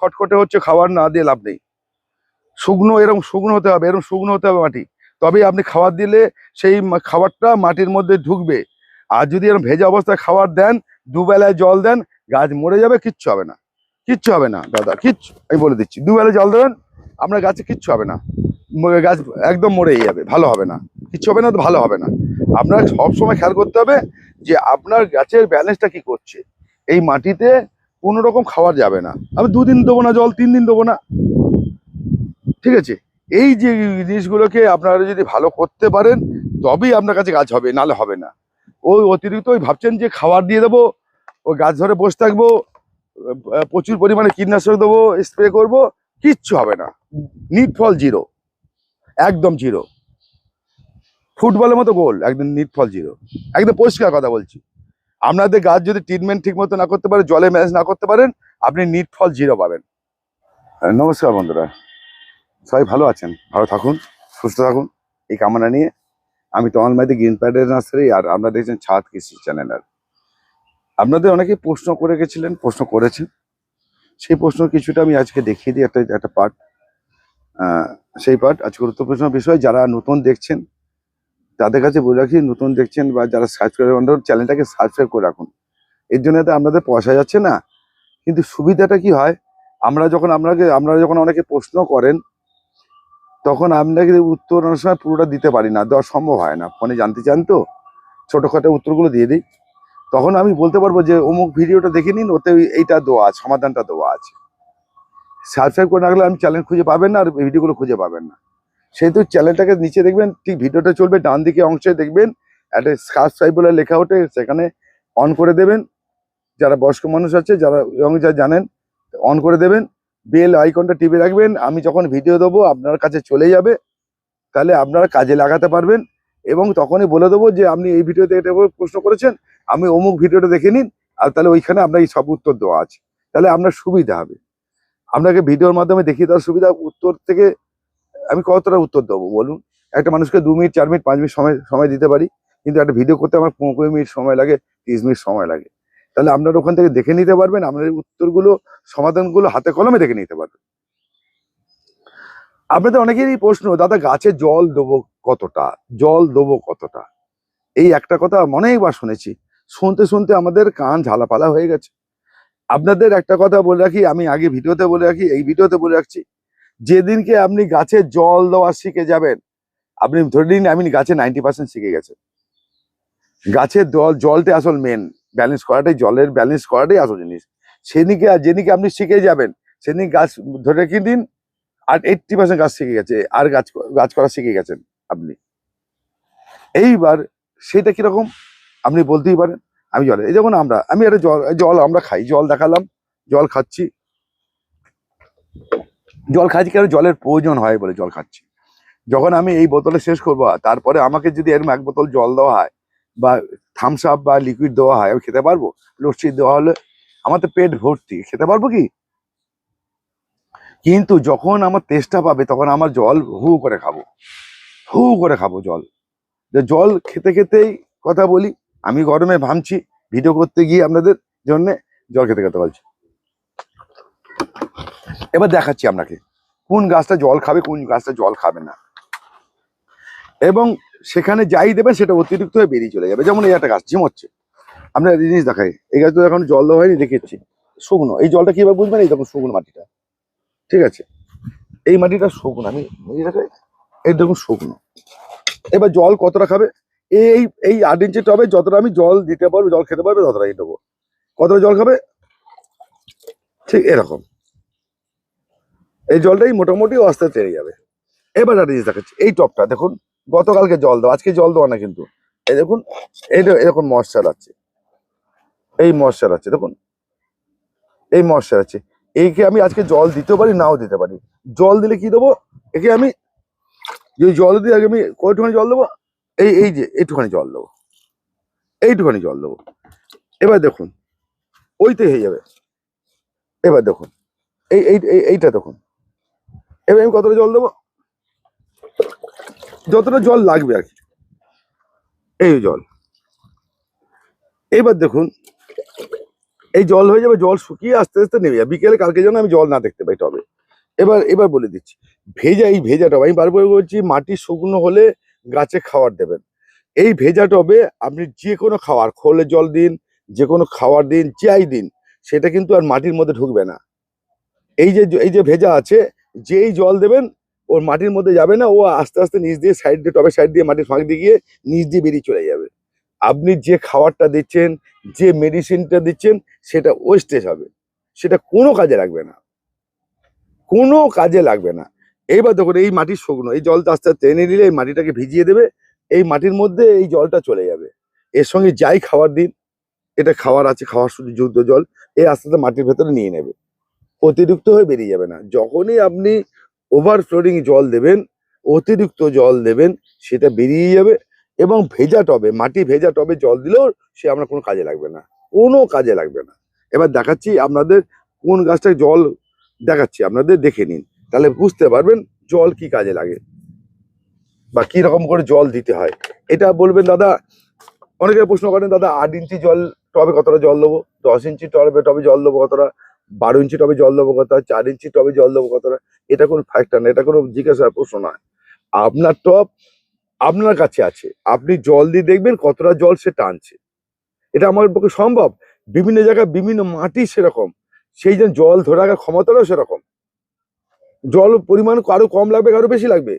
খটখটে হচ্ছে খাবার না দিয়ে লাভ নেই। শুকনো এরকম শুকনো হতে হবে এরকম শুকনো হতে হবে মাটি। তবেই আপনি খাবার দিলে সেই খাবারটা মাটির মধ্যে ঢুকবে। আর যদি এরকম ভেজা অবস্থায় খাবার দেন, দুবেলায় জল দেন, গাছ মরে যাবে, কিচ্ছু হবে না। কিচ্ছু হবে না, দাদা, কিচ্ছু, আমি বলে দিচ্ছি দুবেলা জল দেবেন, আপনার গাছে কিচ্ছু হবে না। গাছ একদম মরেই যাবে, ভালো হবে না। কিচ্ছু হবে না, তো ভালো হবে না। আপনার সবসময় খেয়াল করতে হবে যে আপনার গাছের ব্যালেন্সটা কি করছে। এই মাটিতে কোনো রকম খাবার যাবে না। আমি দুদিন দেবো না জল তিন দিন দেবো না। ঠিক আছে? এই যে জিনিসগুলোকে আপনারা যদি ভালো করতে পারেন, তবেই আপনার কাছে গাছ হবে নালে হবে না। ওই অতিরিক্ত ওই ভাবছেন যে খাবার দিয়ে দেবো, ওই গাছ ধরে বসে থাকব, প্রচুর পরিমাণে কীটনাশক দেবো স্প্রে করব, কিচ্ছু হবে না। নিট ফল জিরো একদম জিরো ফুটবলের মতো গোল, একদম নিট ফল জিরো একদম পরিষ্কার কথা বলছি। আপনাদের গাছ যদি ট্রিটমেন্ট ঠিক মতো না করতে পারে, জলে ম্যানেজ না করতে পারেন, আপনি নিট ফল জিরো পাবেন। নমস্কার বন্ধুরা। সবাই ভালো আছেন? ভালো থাকুন, সুস্থ থাকুন। এই কামনা নিয়ে আমি তমাল মাইতি গ্রিন প্যাডের নার্সারি আর আপনারা দেখছেন ছাদ কৃষি চ্যানেল আপনাদের অনেকে প্রশ্ন করে গেছিলেন, প্রশ্ন করেছেন। সেই প্রশ্ন কিছুটা আমি আজকে দেখিয়ে দিই, একটা একটা পার্ট সেই পার্ট আজ গুরুত্বপূর্ণ বিষয়, যারা নতুন দেখছেন তাদের কাছে বলে রাখি, নতুন দেখছেন বা যারা সাবস্ক্রাইব অন্তত চ্যানেলটাকে সাবস্ক্রাইব করে রাখুন। এর জন্য তো আপনাদের পয়সা যাচ্ছে না। কিন্তু সুবিধাটা কি হয়? আমরা যখন আপনাকে, আপনারা যখন অনেকে প্রশ্ন করেন, তখন আপনাকে উত্তর অনেক সময় পুরোটা দিতে পারি না। দেওয়া সম্ভব হয় না। ফোনে জানতে চান তো? ছোটোখাটো উত্তরগুলো দিয়ে দিই। তখন আমি বলতে পারব যে, অমুক ভিডিওটা দেখে নিন, ওতে এইটা দেওয়া আছে, সমাধানটা দেওয়া আছে। সাবস্ক্রাইব করে রাখলে আমি চ্যানেল খুঁজে পাবেন না, আর ভিডিওগুলো খুঁজে পাবেন না। সেহেতু চ্যানেলটাকে নিচে দেখবেন, ঠিক ভিডিওটা চলবে ডান দিকে অংশে দেখবেন, একটা সাবস্ক্রাইব বলে লেখা ওঠে, সেখানে অন করে দেবেন। যারা বয়স্ক মানুষ আছে, যারা এবং যা জানেন অন করে দেবেন। বেল আইকনটা টিপে রাখবেন। আমি যখন ভিডিও দেবো, আপনার কাছে চলে যাবে। তাহলে আপনারা কাজে লাগাতে পারবেন। এবং তখনই বলে দেবো যে, আপনি এই ভিডিওতে এটা প্রশ্ন করেছেন, আমি অমুক ভিডিওটা দেখে নিন, আর তাহলে ওইখানে আপনার এই সব উত্তর দেওয়া আছে। তাহলে আপনার সুবিধা হবে। আপনাকে ভিডিওর মাধ্যমে দেখিয়ে দেওয়ার সুবিধা, উত্তর থেকে আমি কতটা উত্তর দেবো, বলুন? একটা মানুষকে দু মিনিট, চার মিনিট, পাঁচ মিনিট সময় সময় দিতে পারি, কিন্তু একটা ভিডিও করতে আমার পনেরো মিনিট সময় লাগে, তিরিশ মিনিট সময় লাগে। তাহলে আপনার ওখান থেকে দেখে নিতে পারবেন, আপনার উত্তরগুলো, সমাধানগুলো হাতে কলমে দেখে নিতে পারবেন। আপনাদের অনেকেরই প্রশ্ন, দাদা, গাছে জল দেবো কতটা? জল দেবো কতটা? এই একটা কথা অনেকবার শুনেছি। শুনতে শুনতে আমাদের কান ঝালাপালা হয়ে গেছে। আপনাদের একটা কথা বলে রাখি, আমি আগে ভিডিওতে বলে রাখি, এই ভিডিওতে বলে রাখছি। যেদিনকে আপনি গাছে জল দেওয়া শিখে যাবেন, আপনি ধরে নিন আপনি গাছে নাইনটি পার্সেন্ট শিখে গেছে। গাছের জল, জলটা আসল মেন ব্যালেন্স করাটাই, জলের ব্যালেন্স করাটাই আসল জিনিস। সেদিকে আর যেদিকে আপনি শিখে যাবেন, সেদিন গাছ ধরে রেখে দিন, আর এইটটি পার্সেন্ট গাছ শিখে গেছে, আর গাছ গাছ করা শিখে গেছেন আপনি। এইবার সেটা কীরকম? আপনি বলতেই পারেন, আমি জলে, এই যেমন আমরা, আমি একটা জল জল আমরা খাই, জল দেখালাম, জল খাচ্ছি। জল খাচ্ছি কেন? জলের প্রয়োজন হয় বলে জল খাচ্ছি। যখন আমি এই বোতলে শেষ করব, তারপরে আমাকে যদি এরকম এক বোতল জল দেওয়া হয় বা থামস আপ বা লিকুইড দেওয়া হয়, আমি খেতে পারব? লস্যি দেওয়া হলে আমার তো পেট ভর্তি। খেতে পারব কি? কিন্তু যখন আমার তেষ্টা পাবে, তখন আমার জল হু করে খাব। হু করে খাব জল। জল খেতে খেতেই কথা বলি, আমি গরমে ভামছি ভিডিও করতে গিয়ে আপনাদের জন্য জল খেতে খেতে বলছি। এবার দেখাচ্ছি আপনাকে, কোন গাছটা জল খাবে, কোন গাছটা জল খাবে না। এবং সেখানে যাই দেবেন সেটা অতিরিক্ত হয়ে বেরিয়ে চলে যাবে। যেমন এই একটা গাছ, ঝিমোচ্ছে। আপনার জিনিস দেখাই, এই গাছ তো এখন জল দেওয়া হয়নি দেখেছি শুকনো, এই জলটা কীভাবে বুঝবেন? এই দেখুন শুকনো মাটিটা। ঠিক আছে? এই মাটিটা শুকনো, আমি দেখাই এই দেখুন শুকনো। এবার জল কতটা খাবে? এই এই আট ইঞ্চি টবে যতটা আমি জল দিতে পারব, জল খেতে পারবে, ততটাই দেবো। কতটা জল খাবে? ঠিক এরকম। এই জলটাই মোটামুটি আস্তে আস্তে যাবে। এবার একটা জিনিস দেখাচ্ছি, এই টপটা দেখুন, গতকালকে জল দেওয়া, আজকে জল দেওয়া না কিন্তু। এই দেখুন এইটা এরকম ময়শ্চার আছে। এই ময়শ্চার আছে, দেখুন। এই ময়শ্চার আছে। এইকে আমি আজকে জল দিতেও পারি, নাও দিতে পারি। জল দিলে কি দেবো? একে আমি যে জল দিয়ে আগে আমি কয়টুখানি জল দেবো? এই এই যে, এইটুখানি জল দেবো। এইটুখানি জল দেবো। এবার দেখুন, ওইতে হয়ে যাবে। এবার দেখুন এই- এইটা দেখুন। এবার আমি কতটা জল দেবো? যতটা জল লাগবে আর কি। এই জল। এইবার দেখুন, এই জল হয়ে যাবে, জল শুকিয়ে আস্তে আস্তে নেমে যাবে। বিকেলে কালকে যেন আমি জল না দেখতে পাই টবে। এবার এবার বলে দিচ্ছি, ভেজা এই ভেজা টবে, আমি বারবার বলছি, মাটি শুকনো হলে গাছে খাবার দেবেন। এই ভেজা টবে আপনি যে কোনো খাবার খোলে জল দিন, যে কোনো খাবার দিন, যাই দিন, সেটা কিন্তু আর মাটির মধ্যে ঢুকবে না। এই যে এই যে ভেজা আছে যেই জল দেবেন, ওর মাটির মধ্যে যাবে না, ও আস্তে আস্তে নিচ দিয়ে সাইড দিয়ে, টবের সাইড দিয়ে মাটির ফাঁক দিয়ে গিয়ে নিচ দিয়ে বেরিয়ে চলে যাবে। আপনি যে খাবারটা দিচ্ছেন, যে মেডিসিনটা দিচ্ছেন, সেটা ওয়েস্টেজ হবে। সেটা কোনো কাজে লাগবে না। কোনো কাজে লাগবে না। এইবার দেখুন, এই মাটির শুকনো, এই জলটা আস্তে আস্তে টেনে নিলে এই মাটিটাকে ভিজিয়ে দেবে, এই মাটির মধ্যে এই জলটা চলে যাবে। এর সঙ্গে যাই খাবার দিন, এটা খাওয়ার আছে, খাওয়ার শুধু যুদ্ধ জল এই আস্তে আস্তে মাটির ভেতরে নিয়ে নেবে। অতিরিক্ত হয়ে বেরিয়ে যাবে না। যখনই আপনি ওভারফ্লোডিং জল দেবেন, অতিরিক্ত জল দেবেন, সেটা বেরিয়ে যাবে এবং ভেজা টবে, মাটি ভেজা টবে জল দিলেও সে আপনার কোনো কাজে লাগবে না। কোনো কাজে লাগবে না। এবার দেখাচ্ছি আপনাদের কোন গাছটায় জল দেখাচ্ছি, আপনাদের দেখে নিন। তাহলে বুঝতে পারবেন জল কি কাজে লাগে বা কি রকম করে জল দিতে হয়। এটা বলবেন, দাদা, অনেকে প্রশ্ন করেন, দাদা, আট ইঞ্চি জল টবে কতটা জল দেবো? দশ ইঞ্চি টবে টবে জল দেবো কতটা বারো ইঞ্চি টবে জল দেবো কতটা চার ইঞ্চি টবে জল দেবো কতটা এটা কোনো ফ্যাক্টর না, এটা কোনো জিজ্ঞাসার প্রশ্ন নয় আপনার টব আপনার কাছে আছে, আপনি জল দিয়ে দেখবেন কতটা জল সে টানছে। এটা আমার পক্ষে সম্ভব। বিভিন্ন জায়গায় বিভিন্ন মাটি সেরকম, সেই জন্য জল ধরে রাখার ক্ষমতাটাও সেরকম। জল পরিমাণ কারও কম লাগবে কারও বেশি লাগবে।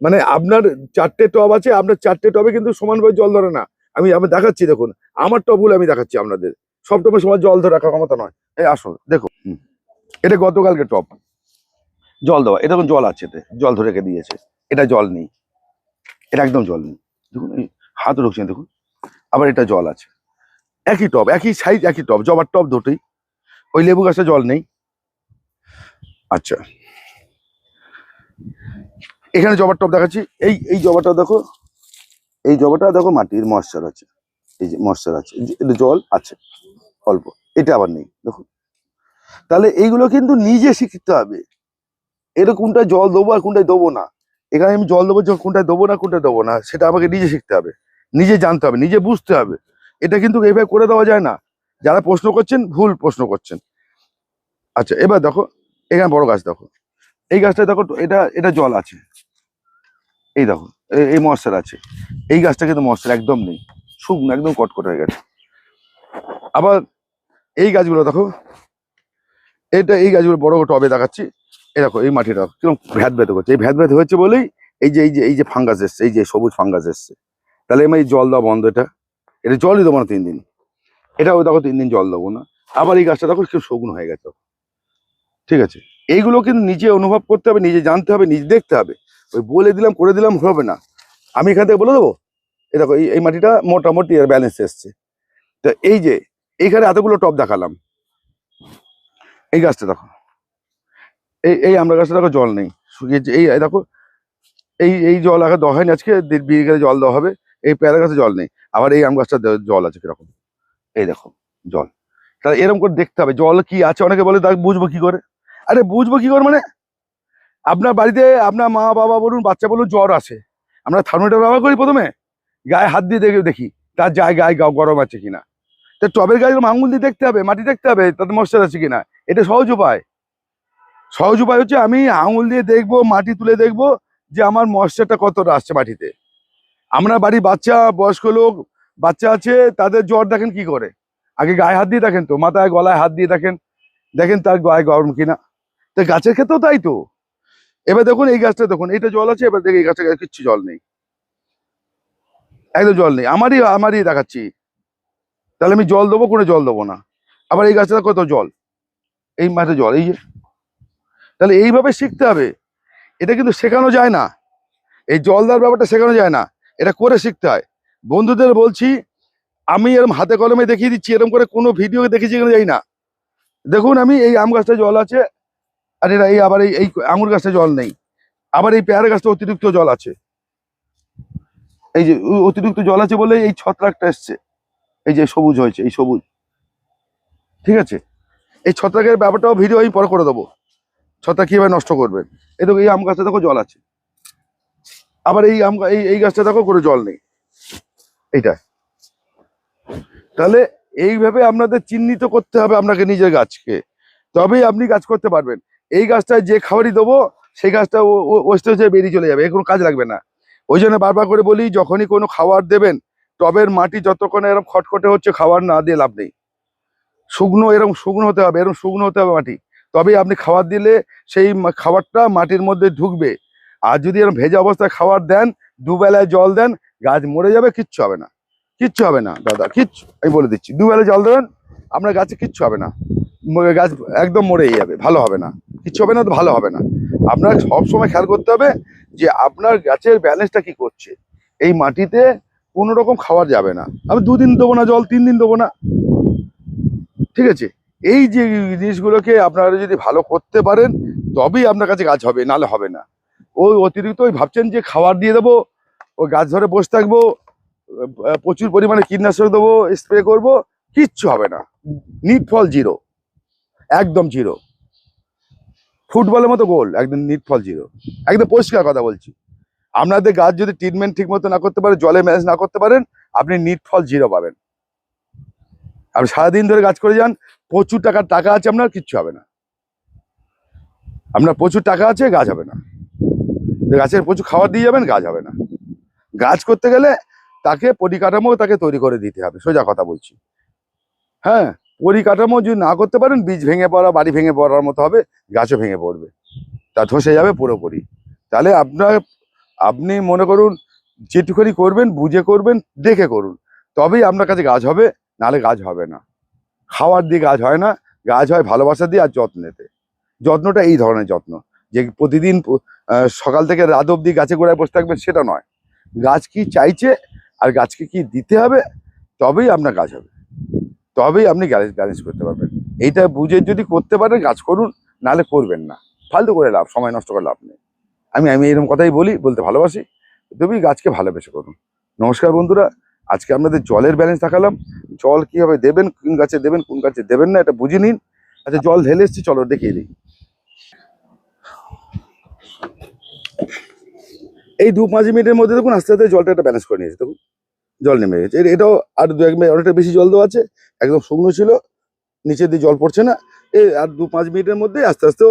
মানে আপনার চারটে টব আছে, আপনার চারটে টবে কিন্তু সমানভাবে জল ধরে না। আমি আমি দেখাচ্ছি দেখুন, আমার টবগুলো আমি দেখাচ্ছি আপনাদের। সব টবে সমান জল ধরে রাখার ক্ষমতা নয়। এই আসো দেখো। হুম। এটা গতকালকে টপ। জল দেওয়া এটা জল আছে এতে জল ধরে রেখে দিয়েছে। এটা জল নেই। এটা একদম জল নেই। দেখুন হাত ঢুকছে দেখুন। আবার এটা জল আছে। একই টব একই সাইজ একই টব জবার টব দুটোই। ওই লেবু গাছটা জল নেই। আচ্ছা। এখানে জবার টব দেখাচ্ছি। এই এই জবাটা দেখো এই জবাটা দেখো মাটির ময়শ্চার আছে। এই যে ময়শ্চার আছে। এটা জল আছে অল্প। এটা আবার নেই, দেখুন। তাহলে এইগুলো কিন্তু নিজে শিখতে হবে। এটা কোনটায় জল দেবো আর কোনটায় দেবো না। এখানে আমি জল দেবো কোনটায় দেবো না, কোনটায় দেবো না, সেটা আমাকে নিজে শিখতে হবে। নিজে জানতে হবে, নিজে বুঝতে হবে। এটা কিন্তু এইভাবে করে দেওয়া যায় না। যারা প্রশ্ন করছেন, ভুল প্রশ্ন করছেন। আচ্ছা এবার দেখো, এখানে বড় গাছ দেখো। এই গাছটা দেখো, এটা এটা জল আছে। এই দেখো এই মশার আছে। এই গাছটা কিন্তু মশার একদম নেই। শুকনো, একদম কটকট হয়ে গেছে। আবার এই গাছগুলো দেখো। এটা এই গাছগুলো বড় টবে দেখাচ্ছি। দেখো, এই মাটিটা কীরকম ভ্যাদ ভ্যাদ করছে এই ভ্যাদ ভ্যাদ হয়েছে বলেই এই যে এই যে এই যে ফাঙ্গাস এসছে, এই যে সবুজ ফাঙ্গাস এসছে। তাহলে আমি এই জল দেওয়া বন্ধ এটা। এটা জলই দেবো না তিন দিন। এটাও দেখো তিন দিন জল দেবো না। আবার এই গাছটা দেখো, কেউ শুকনো হয়ে গেছে। ঠিক আছে? এইগুলো কিন্তু নিজে অনুভব করতে হবে, নিজে জানতে হবে, নিজে দেখতে হবে। ওই বলে দিলাম, করে দিলাম, হবে না। আমি এখান থেকে বলে দেবো? এই দেখো, এই মাটিটা মোটামুটি ব্যালেন্স এসছে। তো এই যে এইখানে এতগুলো টপ দেখালাম। এই গাছটা দেখো। এই এই আমরা গাছটা দেখো জল নেই। শুকিয়েছে এই দেখো। এই এই জল আগে দেওয়া হয়নি আজকে। বিঘে জল দেওয়া হবে। এই পেয়ারা গাছে জল নেই। আবার এই আম গাছটা জল আছে কীরকম। এই দেখো, জল। তাহলে এরকম করে দেখতে হবে, জল কি আছে? অনেকে বলে তা বুঝব কি করে? আরে, বুঝব কি করে মানে? আপনার বাড়িতে আপনার মা, বাবা বলুন, বাচ্চা বলুন, জ্বর আছে। আমরা থার্মোমিটার ব্যবহার করি প্রথমে। গায়ে হাত দিয়ে দেখি। তার যায়, গায়ে গরম আছে কিনা। তো টবের গায়ে আঙুল দিয়ে দেখতে হবে, মাটি দেখতে হবে, তাতে মশার আছে কিনা? এটা সহজ উপায়। সহজ উপায় হচ্ছে আমি আঙুল দিয়ে দেখব, মাটি তুলে দেখব যে আমার মশারটা কতটা আসছে মাটিতে। আমরা বাড়ি বাচ্চা, বয়স্ক লোক, বাচ্চা আছে, তাদের জ্বর দেখেন কি করে? আগে গায়ে হাত দিয়ে দেখেন তো, মাথায়, গলায় হাত দিয়ে দেখেন। দেখেন তার গায়ে গরম কিনা। তো গাছের ক্ষেত্রেও তাই তো। এবার দেখুন এই গাছটা দেখুন, এটা জল আছে, এবার দেখি এই গাছটা কিচ্ছু জল নেই। একদম জল নেই। আমারই আমারই দেখাচ্ছি। তাহলে আমি জল দেবো, কোনো জল দেবো না। আবার এই গাছটা কত জল? এই মাঠে জল, এই যে। তাহলে এইভাবে শিখতে হবে। এটা কিন্তু শেখানো যায় না। এই জল দেওয়ার ব্যাপারটা শেখানো যায় না। এটা করে শিখতে হয়। বন্ধুদের বলছি, আমি এরকম হাতে কলমে দেখিয়ে দিচ্ছি এরকম করে কোনো ভিডিও দেখেছি কিনা যাই না। দেখুন, আমি এই আম গাছটা জল আছে, আর এটা এই আবার এই এই আঙুর গাছটা জল নেই। আবার এই পেয়ারা গাছটা অতিরিক্ত জল আছে। এই যে, অতিরিক্ত জল আছে বলে এই ছত্রাকটা এসছে। এই যে সবুজ হয়েছে, এই সবুজ। ঠিক আছে? এই ছত্রাকের ব্যাপারটাও ভিডিও আমি পরে করে দেবো। ছত্রাক কীভাবে নষ্ট করবেন? এই দেখো, এই আম গাছটা দেখো জল আছে। আবার এই আম এই এই গাছটা দেখো কোনো জল নেই। এইটা। তাহলে এইভাবে আপনাদের চিহ্নিত করতে হবে আপনাকে নিজের গাছকে। তবেই আপনি গাছ করতে পারবেন। এই গাছটায় যে খাবারই দেবো, সেই গাছটা ওয়েস্টেজ হয়ে বেরিয়ে চলে যাবে। এর কোনো কাজ লাগবে না। ওই জন্য বারবার করে বলি, যখনই কোনো খাবার দেবেন টবের মাটি যতক্ষণ এরকম খটখটে হচ্ছে, খাবার না দিয়ে লাভ নেই। শুকনো এরকম শুকনো হতে হবে এরকম শুকনো হতে হবে মাটি। তবেই আপনি খাবার দিলে সেই খাবারটা মাটির মধ্যে ঢুকবে। আর যদি এরকম ভেজা অবস্থায় খাবার দেন, দুবেলায় জল দেন, গাছ মরে যাবে, কিচ্ছু হবে না। কিচ্ছু হবে না, দাদা, কিচ্ছু, আমি বলে দিচ্ছি দুবেলা জল দেবেন, আপনার গাছে কিচ্ছু হবে না। গাছ একদম মরেই যাবে, ভালো হবে না। কিচ্ছু হবে না তো ভালো হবে না। আপনার সবসময় খেয়াল করতে হবে যে আপনার গাছের ব্যালেন্সটা কি করছে। এই মাটিতে কোনো রকম খাওয়া যাবে না। আমি দুদিন দেবো না জল, তিন দিন দেবো না। ঠিক আছে? এই যে জিনিসগুলোকে আপনারা যদি ভালো করতে পারেন, তবেই আপনার কাছে গাছ হবে নালে হবে না। ওই অতিরিক্ত ওই ভাবছেন যে খাবার দিয়ে দেবো ওই গাছ ধরে বসে থাকব প্রচুর পরিমাণে কীটনাশক দেবো স্প্রে করব, কিচ্ছু হবে না। নিট ফল জিরো একদম জিরো ফুটবলের মতো গোল একদম নিট ফল জিরো একদম পরিষ্কার কথা বলছি। আপনাদের গাছ যদি ট্রিটমেন্ট ঠিক মতো না করতে পারে জলে ম্যানেজ না করতে পারেন, আপনি নিট ফল জিরো পাবেন। আপনি সারাদিন ধরে গাছ করে যান, প্রচুর টাকার টাকা আছে আপনার, কিচ্ছু হবে না। আপনার প্রচুর টাকা আছে, গাছ হবে না। গাছের প্রচুর খাবার দিয়ে যাবেন, গাছ হবে না। গাছ করতে গেলে তাকে পরিকাঠামো তাকে তৈরি করে দিতে হবে, সোজা কথা বলছি। হ্যাঁ পরিকাঠামো যদি না করতে পারেন, বীজ ভেঙে পড়া, বাড়ি ভেঙে পড়ার মতো হবে, গাছও ভেঙে পড়বে। তা ধসে যাবে পুরোপুরি। তাহলে আপনার আপনি মনে করুন যেটুখানি করবেন, বুঝে করবেন, দেখে করুন। তবেই আপনার কাছে গাছ হবে, নাহলে গাছ হবে না। খাওয়ার দিয়ে গাছ হয় না, গাছ হয় ভালোবাসা দিয়ে আর যত্নেতে। যত্নটা এই ধরনের যত্ন, যে প্রতিদিন সকাল থেকে রাত অবধি গাছে গোড়ায় বসে থাকবেন, সেটা নয়। গাছ কি চাইছে আর গাছকে কি দিতে হবে, তবেই আপনার গাছ হবে। তবেই আপনি গ্যারেজ ব্যালেন্স করতে পারবেন। এইটা বুঝে যদি করতে পারেন, গাছ করুন, নাহলে করবেন না। ফালতু করে লাভ, সময় নষ্ট করে লাভ নেই। আমি আমি এরকম কথাই বলি, বলতে ভালোবাসি। তবেই গাছকে ভালোবেসে করুন। নমস্কার বন্ধুরা, আজকে আপনাদের জলের ব্যালেন্স দেখালাম। জল কীভাবে দেবেন, কোন গাছে দেবেন, কোন গাছে দেবেন না, এটা বুঝে নিন। আচ্ছা জল ঢেলে এসছি, চলো দেখিয়ে দিই। এই দু পাঁচ মিনিটের মধ্যে দেখুন, আস্তে আস্তে জলটা একটা ব্যালেন্স করে নিয়েছে, দেখুন। জল নেমে গেছে। এটাও আর দু এক মিনিট, অনেকটা বেশি জল দেওয়া আছে, একদম শুকনো ছিল নিচে দিয়ে জল পড়ছে না। এই আর দু পাঁচ মিনিটের মধ্যে আস্তে আস্তে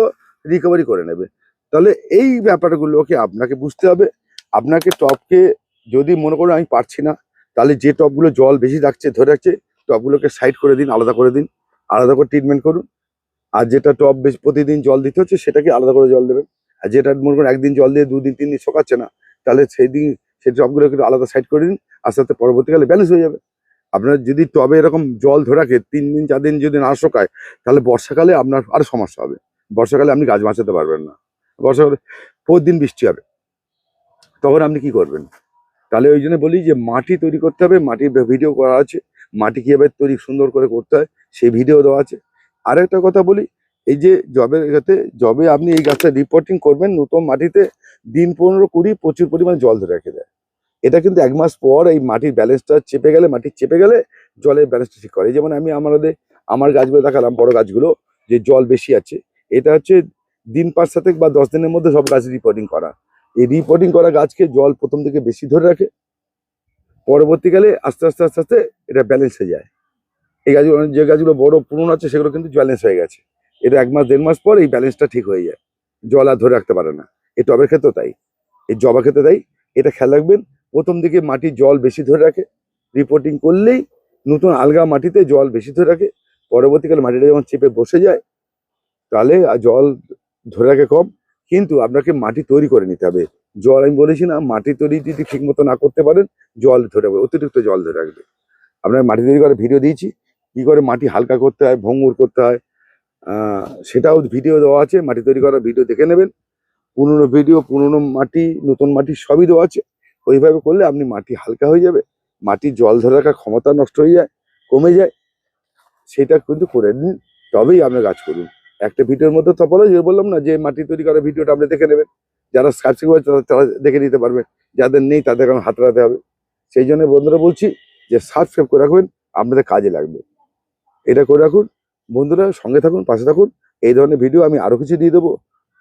রিকভারি করে নেবে। তাহলে এই ব্যাপারগুলোকে আপনাকে বুঝতে হবে। আপনাকে টপকে যদি মনে করুন আমি পারছি না, তাহলে যে টপগুলো জল বেশি রাখছে ধরে রাখছে টপগুলোকে সাইড করে দিন, আলাদা করে দিন। আলাদা করে ট্রিটমেন্ট করুন। আর যেটা টপ বেশি প্রতিদিন জল দিতে হচ্ছে, সেটাকে আলাদা করে জল দেবেন। আর যেটা মনে করুন একদিন জল দিয়ে দুদিন তিন দিন শোকাচ্ছে না, তাহলে সেই দিন সেই টপগুলোকে আলাদা সাইড করে দিন, আস্তে আস্তে পরবর্তীকালে ব্যালেন্স হয়ে যাবে। আপনার যদি টবে এরকম জল ধরে রাখে, তিন দিন, চার দিন যদি না শোকায়, তাহলে বর্ষাকালে আপনার আরও সমস্যা হবে। বর্ষাকালে আপনি গাছ বাঁচাতে পারবেন না। বর্ষাকালে প্রতিদিন বৃষ্টি হবে। তখন আপনি কি করবেন? তাহলে ওই জন্য বলি যে, মাটি তৈরি করতে হবে মাটির ভিডিও করা আছে। মাটি কীভাবে তৈরি, সুন্দর করে করতে হয়, সেই ভিডিও দেওয়া আছে। আরেকটা কথা বলি, এই যে জবের এতে জবে আপনি এই গাছটা রিপোর্টিং করবেন, নতুন মাটিতে দিন পনেরো কুড়ি প্রচুর পরিমাণে জল ধরে রেখে দেয়। এটা কিন্তু এক মাস পর এই মাটির ব্যালেন্সটা চেপে গেলে, মাটি চেপে গেলে জলের ব্যালেন্সটা ঠিক করে। যেমন আমি আমাদের, আমার গাছগুলো দেখালাম, বড় গাছগুলো, যে জল বেশি আছে, এটা হচ্ছে দিন পাঁচ সাথে বা দশ দিনের মধ্যে সব গাছ রিপোর্টিং করা। এই রিপোর্টিং করা গাছকে জল প্রথম থেকে বেশি ধরে রাখে। পরবর্তীকালে আস্তে আস্তে আস্তে আস্তে এটা ব্যালেন্স হয়ে যায়। এই গাছগুলো যে গাছগুলো বড়, পুরনো আছে, সেগুলো কিন্তু ব্যালেন্স হয়ে গেছে। এটা এক মাস, দেড় মাস পর এই ব্যালেন্সটা ঠিক হয়ে যায়। জল আর ধরে রাখতে পারে না। এই টবের ক্ষেত্রেও তাই। এই জবা ক্ষেত্রে তাই। এটা খেয়াল রাখবেন, প্রথম দিকে মাটির জল বেশি ধরে রাখে। রিপোর্টিং করলেই নতুন আলগা মাটিতে জল বেশি ধরে রাখে। পরবর্তীকালে মাটিটা যখন চেপে বসে যায়, তাহলে জল ধরে রাখে কম, কিন্তু আপনাকে মাটি তৈরি করে নিতে হবে। জল আমি বলেছি না, মাটি তৈরি যদি ঠিক মতো না করতে পারেন, জল ধরে রাখবে, অতিরিক্ত জল ধরে রাখবে। আপনার মাটি তৈরি করার ভিডিও দিয়েছি, কি করে মাটি হালকা করতে হয়, ভঙ্গুর করতে হয় সেটাও ভিডিও দেওয়া আছে, মাটি তৈরি করার ভিডিও দেখে নেবেন। পুরনো ভিডিও পুরনো মাটি, নতুন মাটি সবই দেওয়া আছে। ওইভাবে করলে আপনি মাটি হালকা হয়ে যাবে, মাটির জল ধরে রাখার ক্ষমতা নষ্ট হয়ে যায়, কমে যায়, সেটা কিন্তু করে নিন, তবেই আপনার গাছ করুন। একটা ভিডিওর মধ্যে তো বলো, যে বললাম না যে মাটি তৈরি করার ভিডিওটা আপনি দেখে নেবেন। যারা সাবস্ক্রাইব তারা তারা দেখে নিতে পারবেন যাদের নেই তাদের এখন হাতড়াতে হবে। সেই জন্য বন্ধুরা বলছি যে সাবস্ক্রাইব করে রাখবেন, আপনাদের কাজে লাগবে। এটা করে রাখুন। বন্ধুরা সঙ্গে থাকুন, পাশে থাকুন। এই ধরনের ভিডিও আমি আরও কিছু দিয়ে দেবো।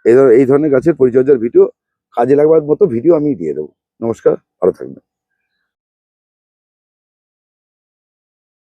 এই ধরনের এই ধরনের গাছের পরিচর্যার ভিডিও কাজে লাগবার মতো ভিডিও আমি দিয়ে দেবো। নমস্কার, ভালো থাকবেন।